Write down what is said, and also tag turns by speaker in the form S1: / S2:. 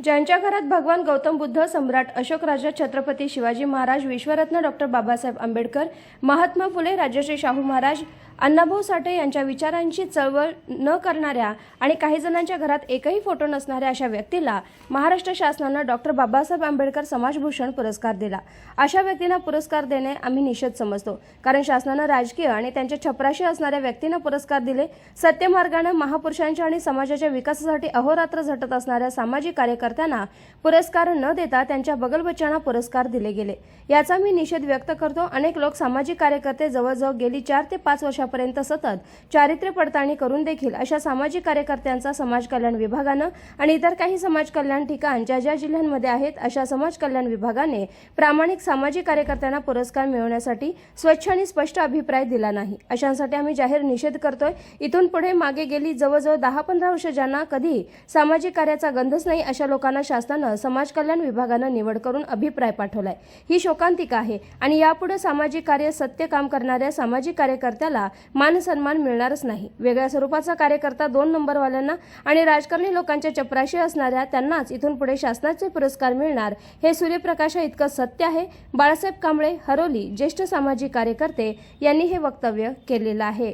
S1: ज्यांच्या घरात भगवान गौतम बुद्ध सम्राट अशोक राजा छत्रपती शिवाजी महाराज विश्वरत्न डॉक्टर बाबासाहेब आंबेडकर महात्मा फुले राजश्री शाहू महाराज अण्णाभाऊ साठे यांच्या विचारांची चळवळ न करणाऱ्या आणि काही जणांच्या घरात एकही फोटो नसणाऱ्या अशा व्यक्तीला महाराष्ट्र शासनानं डॉक्टर बाबासाहेब आंबेडकर समाजभूषण पुरस्कार दिला. अशा व्यक्तींना पुरस्कार देणे आम्ही निषेध समजतो. कारण शासनानं राजकीय आणि त्यांच्या छपराशी असणाऱ्या व्यक्तींना पुरस्कार दिले. सत्यमार्गानं महापुरुषांच्या आणि समाजाच्या विकासासाठी अहोरात्र झटत असणाऱ्या सामाजिक कार्यकर्त्यांना पुरस्कार न देता त्यांच्या बगलबच्चांना पुरस्कार दिले गेले. याचा मी निषेध व्यक्त करतो. अनेक लोक सामाजिक कार्यकर्ते जवळजवळ गेली चार ते पाच वर्षा आतापर्यंत सतत चारित्र्य पडताळणी करून देखील अशा सामाजिक कार्यकर्त्यांचा समाज कल्याण विभागानं आणि इतर काही समाज कल्याण ठिकाण ज्या ज्या जिल्ह्यांमध्ये आहेत अशा समाज कल्याण विभागाने प्रामाणिक सामाजिक कार्यकर्त्यांना पुरस्कार मिळवण्यासाठी स्वच्छ आणि स्पष्ट अभिप्राय दिला नाही. अशांसाठी आम्ही जाहीर निषेध करतोय. इथून पुढे मागे गेली जवळजवळ दहा पंधरा वर्ष ज्यांना कधी सामाजिक कार्याचा गंधच नाही अशा लोकांना शासनानं समाज कल्याण विभागानं निवड करून अभिप्राय पाठवलाय. ही शोकांतिका आहे आणि यापुढे सामाजिक कार्य सत्य काम करणाऱ्या सामाजिक कार्यकर्त्याला मान सन्मान मिळणारच नाही. वेगळ्या स्वरूपाचा कार्यकर्ता दोन नंबरवाल्यांना आणि राजकारणी लोकांच्या चपराशी असणाऱ्या त्यांनाच इथून पुढे शासनाचे पुरस्कार मिळणार. हे सूर्यप्रकाशा इतकं सत्य आहे. बाळासाहेब कांबळे हरोली ज्येष्ठ सामाजिक कार्यकर्ते यांनी हे वक्तव्य केलेलं आहे.